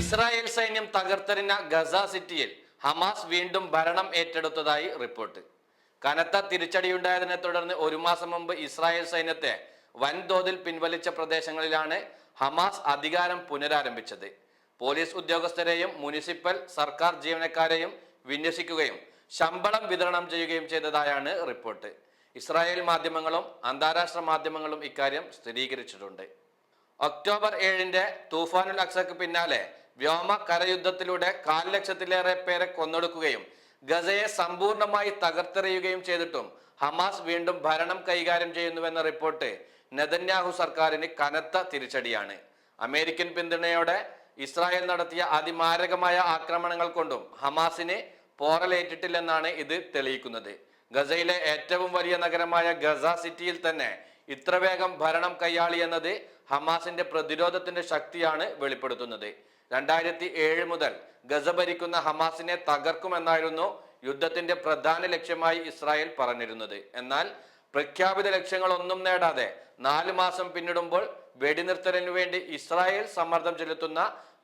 Israel സൈന്യം തകർത്തെറിഞ്ഞ Gaza സിറ്റിയിൽ Hamas വീണ്ടും ഭരണം ഏറ്റെടുത്തതായി റിപ്പോർട്ട്. കനത്ത തിരിച്ചടിയുണ്ടായതിനെ തുടർന്ന് ഒരു മാസം മുമ്പ് ഇസ്രായേൽ സൈന്യത്തെ വൻതോതിൽ പിൻവലിച്ച പ്രദേശങ്ങളിലാണ് ഹമാസ് അധികാരം പുനരാരംഭിച്ചത്. പോലീസ് ഉദ്യോഗസ്ഥരെയും മുനിസിപ്പൽ സർക്കാർ ജീവനക്കാരെയും വിന്യസിക്കുകയും ശമ്പളം വിതരണം ചെയ്യുകയും ചെയ്തതായാണ് റിപ്പോർട്ട്. ഇസ്രായേൽ മാധ്യമങ്ങളും അന്താരാഷ്ട്ര മാധ്യമങ്ങളും ഇക്കാര്യം സ്ഥിരീകരിച്ചിട്ടുണ്ട്. ഒക്ടോബർ ഏഴിന്റെ തൂഫാനുൽ അക്സക്ക് പിന്നാലെ വ്യോമ കരയുദ്ധത്തിലൂടെ കാൽ ലക്ഷത്തിലേറെ പേരെ കൊന്നൊടുക്കുകയും ഗസയെ സമ്പൂർണമായി തകർത്തെറിയുകയും ചെയ്തിട്ടും ഹമാസ് വീണ്ടും ഭരണം കൈകാര്യം ചെയ്യുന്നുവെന്ന റിപ്പോർട്ട് നെതന്യാഹു സർക്കാരിന് കനത്ത തിരിച്ചടിയാണ്. അമേരിക്കൻ പിന്തുണയോടെ ഇസ്രായേൽ നടത്തിയ അതിമാരകമായ ആക്രമണങ്ങൾ കൊണ്ടും ഹമാസിന് പോറലേറ്റിട്ടില്ലെന്നാണ് ഇത് തെളിയിക്കുന്നത്. ഗസയിലെ ഏറ്റവും വലിയ നഗരമായ ഗസ സിറ്റിയിൽ തന്നെ ഇത്ര വേഗം ഭരണം കൈയാളി എന്നത് ഹമാസിന്റെ പ്രതിരോധത്തിന്റെ ശക്തിയാണ് വെളിപ്പെടുത്തുന്നത്. രണ്ടായിരത്തി ഏഴ് മുതൽ ഗസ ഭരിക്കുന്ന ഹമാസിനെ തകർക്കുമെന്നായിരുന്നു യുദ്ധത്തിന്റെ പ്രധാന ലക്ഷ്യമായി ഇസ്രായേൽ പറഞ്ഞിരുന്നത്. എന്നാൽ പ്രഖ്യാപിത ലക്ഷ്യങ്ങളൊന്നും നേടാതെ നാല് മാസം പിന്നിടുമ്പോൾ വെടിനിർത്തലിനു വേണ്ടി ഇസ്രായേൽ സമ്മർദ്ദം ചെലുത്തുന്ന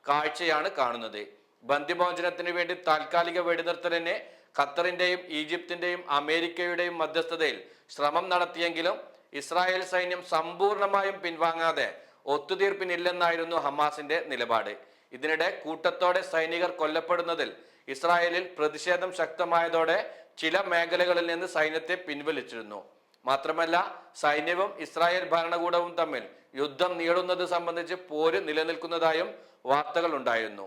കാഴ്ചയാണ് കാണുന്നത്. ബന്ദിമോചനത്തിനു വേണ്ടി താൽക്കാലിക വെടിനിർത്തലിനെ ഖത്തറിന്റെയും ഈജിപ്തിന്റെയും അമേരിക്കയുടെയും മധ്യസ്ഥതയിൽ ശ്രമം നടത്തിയെങ്കിലും ഇസ്രായേൽ സൈന്യം സമ്പൂർണമായും പിൻവാങ്ങാതെ ഒത്തുതീർപ്പിനില്ലെന്നായിരുന്നു ഹമാസിന്റെ നിലപാട്. ഇതിനിടെ കൂട്ടത്തോടെ സൈനികർ കൊല്ലപ്പെടുന്നതിൽ ഇസ്രായേലിൽ പ്രതിഷേധം ശക്തമായതോടെ ചില മേഖലകളിൽ നിന്ന് സൈന്യത്തെ പിൻവലിച്ചിരുന്നു. മാത്രമല്ല സൈന്യവും ഇസ്രായേൽ ഭരണകൂടവും തമ്മിൽ യുദ്ധം നീളുന്നത് സംബന്ധിച്ച് പോര് നിലനിൽക്കുന്നതായും വാർത്തകൾ ഉണ്ടായിരുന്നു.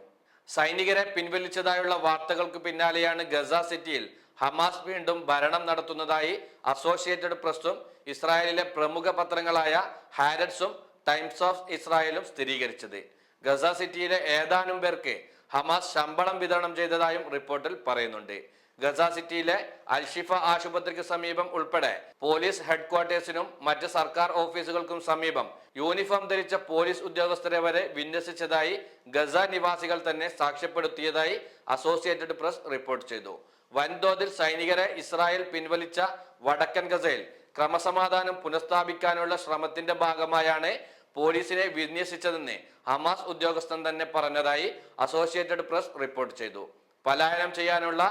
സൈനികരെ പിൻവലിച്ചതായുള്ള വാർത്തകൾക്ക് പിന്നാലെയാണ് ഗസ സിറ്റിയിൽ ഹമാസ് വീണ്ടും ഭരണം നടത്തുന്നതായി അസോസിയേറ്റഡ് പ്രസ്സും ഇസ്രായേലിലെ പ്രമുഖ പത്രങ്ങളായ ഹാരറ്റ്സും ടൈംസ് ഓഫ് ഇസ്രായേലും സ്ഥിരീകരിച്ചത്. ഗസ സിറ്റിയിലെ ഏതാനും പേർക്ക് ഹമാസ് ശമ്പളം വിതരണം ചെയ്തതായും റിപ്പോർട്ടിൽ പറയുന്നുണ്ട്. ഗസ സിറ്റിയിലെ അൽഷിഫ ആശുപത്രിക്ക് സമീപം ഉൾപ്പെടെ പോലീസ് ഹെഡ്ക്വാർട്ടേഴ്സിനും മറ്റ് സർക്കാർ ഓഫീസുകൾക്കും സമീപം യൂണിഫോം ധരിച്ച പോലീസ് ഉദ്യോഗസ്ഥരെ വരെ വിന്യസിച്ചതായി ഗസ നിവാസികൾ തന്നെ സാക്ഷ്യപ്പെടുത്തിയതായി അസോസിയേറ്റഡ് പ്രസ് റിപ്പോർട്ട് ചെയ്തു. വൻതോതിൽ സൈനികരെ ഇസ്രായേൽ പിൻവലിച്ച വടക്കൻ ഗസയിൽ ക്രമസമാധാനം പുനഃസ്ഥാപിക്കാനുള്ള ശ്രമത്തിന്റെ ഭാഗമായാണ് പോലീസിനെ വിന്യസിച്ചതെന്ന് ഹമാസ് ഉദ്യോഗസ്ഥൻ തന്നെ പറഞ്ഞതായി അസോസിയേറ്റഡ് പ്രസ് റിപ്പോർട്ട് ചെയ്തു. പലായനം ചെയ്യാനുള്ള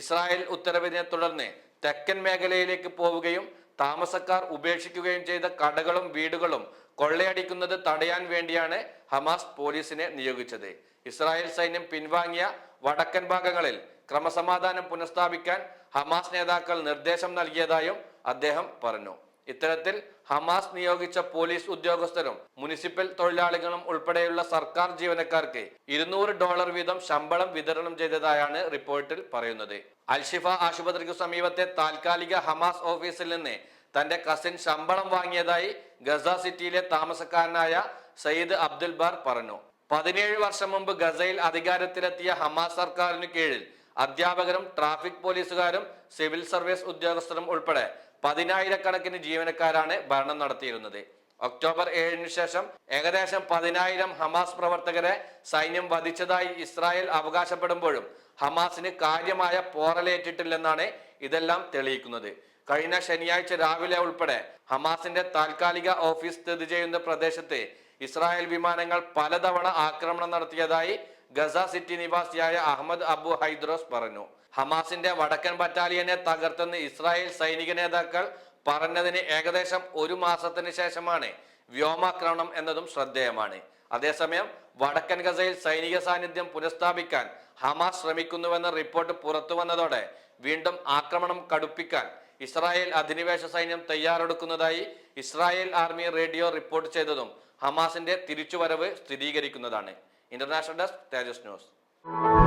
ഇസ്രായേൽ ഉത്തരവിനെ തുടർന്ന് തെക്കൻ മേഖലയിലേക്ക് പോവുകയും താമസക്കാർ ഉപേക്ഷിക്കുകയും ചെയ്ത കടകളും വീടുകളും കൊള്ളയടിക്കുന്നത് തടയാൻ വേണ്ടിയാണ് ഹമാസ് പോലീസിനെ നിയോഗിച്ചത്. ഇസ്രായേൽ സൈന്യം പിൻവാങ്ങിയ വടക്കൻ ഭാഗങ്ങളിൽ ക്രമസമാധാനം പുനഃസ്ഥാപിക്കാൻ ഹമാസ് നേതാക്കൾ നിർദ്ദേശം നൽകിയതായും അദ്ദേഹം പറഞ്ഞു. ഇത്തരത്തിൽ ഹമാസ് നിയോഗിച്ച പോലീസ് ഉദ്യോഗസ്ഥരും മുനിസിപ്പൽ തൊഴിലാളികളും ഉൾപ്പെടെയുള്ള സർക്കാർ ജീവനക്കാർക്ക് ഇരുന്നൂറ് ഡോളർ വീതം ശമ്പളം വിതരണം ചെയ്തതായാണ് റിപ്പോർട്ടിൽ പറയുന്നത്. അൽഷിഫ ആശുപത്രിക്ക് സമീപത്തെ താൽക്കാലിക ഹമാസ് ഓഫീസിൽ നിന്ന് തന്റെ കസിൻ ശമ്പളം വാങ്ങിയതായി ഗസ സിറ്റിയിലെ താമസക്കാരനായ സയ്യിദ് അബ്ദുൽ ബാർ പറഞ്ഞു. പതിനേഴ് വർഷം മുമ്പ് ഗസയിൽ അധികാരത്തിലെത്തിയ ഹമാസ് സർക്കാരിനു കീഴിൽ അധ്യാപകരും ട്രാഫിക് പോലീസുകാരും സിവിൽ സർവീസ് ഉദ്യോഗസ്ഥരും ഉൾപ്പെടെ പതിനായിരക്കണക്കിന് ജീവനക്കാരാണ് ഭരണം നടത്തിയിരുന്നത്. ഒക്ടോബർ ഏഴിന് ശേഷം ഏകദേശം പതിനായിരം ഹമാസ് പ്രവർത്തകരെ സൈന്യം വധിച്ചതായി ഇസ്രായേൽ അവകാശപ്പെടുമ്പോഴും ഹമാസിന് കാര്യമായ പോറലേറ്റിട്ടില്ലെന്നാണ് ഇതെല്ലാം തെളിയിക്കുന്നത്. കഴിഞ്ഞ ശനിയാഴ്ച രാവിലെ ഉൾപ്പെടെ ഹമാസിന്റെ താൽക്കാലിക ഓഫീസ് സ്ഥിതി ചെയ്യുന്ന പ്രദേശത്ത് ഇസ്രായേൽ വിമാനങ്ങൾ പലതവണ ആക്രമണം നടത്തിയതായി ഗസ സിറ്റി നിവാസിയായ അഹമ്മദ് അബു ഹൈദ്രോസ് പറഞ്ഞു ഹമാസിന്റെ വടക്കൻ ബറ്റാലിയനെ തകർത്തെന്ന് ഇസ്രായേൽ സൈനിക നേതാക്കൾ പറഞ്ഞതിന് ഏകദേശം ഒരു മാസത്തിന് ശേഷമാണ് വ്യോമാക്രമണം എന്നതും ശ്രദ്ധേയമാണ്. അതേസമയം വടക്കൻ ഗസയിൽ സൈനിക സാന്നിധ്യം പുനഃസ്ഥാപിക്കാൻ ഹമാസ് ശ്രമിക്കുന്നുവെന്ന റിപ്പോർട്ട് പുറത്തു വന്നതോടെ വീണ്ടും ആക്രമണം കടുപ്പിക്കാൻ ഇസ്രായേൽ അധിനിവേശ സൈന്യം തയ്യാറെടുക്കുന്നതായി ഇസ്രായേൽ ആർമി റേഡിയോ റിപ്പോർട്ട് ചെയ്തതും ഹമാസിന്റെ തിരിച്ചുവരവ് സ്ഥിരീകരിക്കുന്നതാണ്. ഇന്റർനാഷണൽ ഡെസ്ക് തേജസ് ന്യൂസ്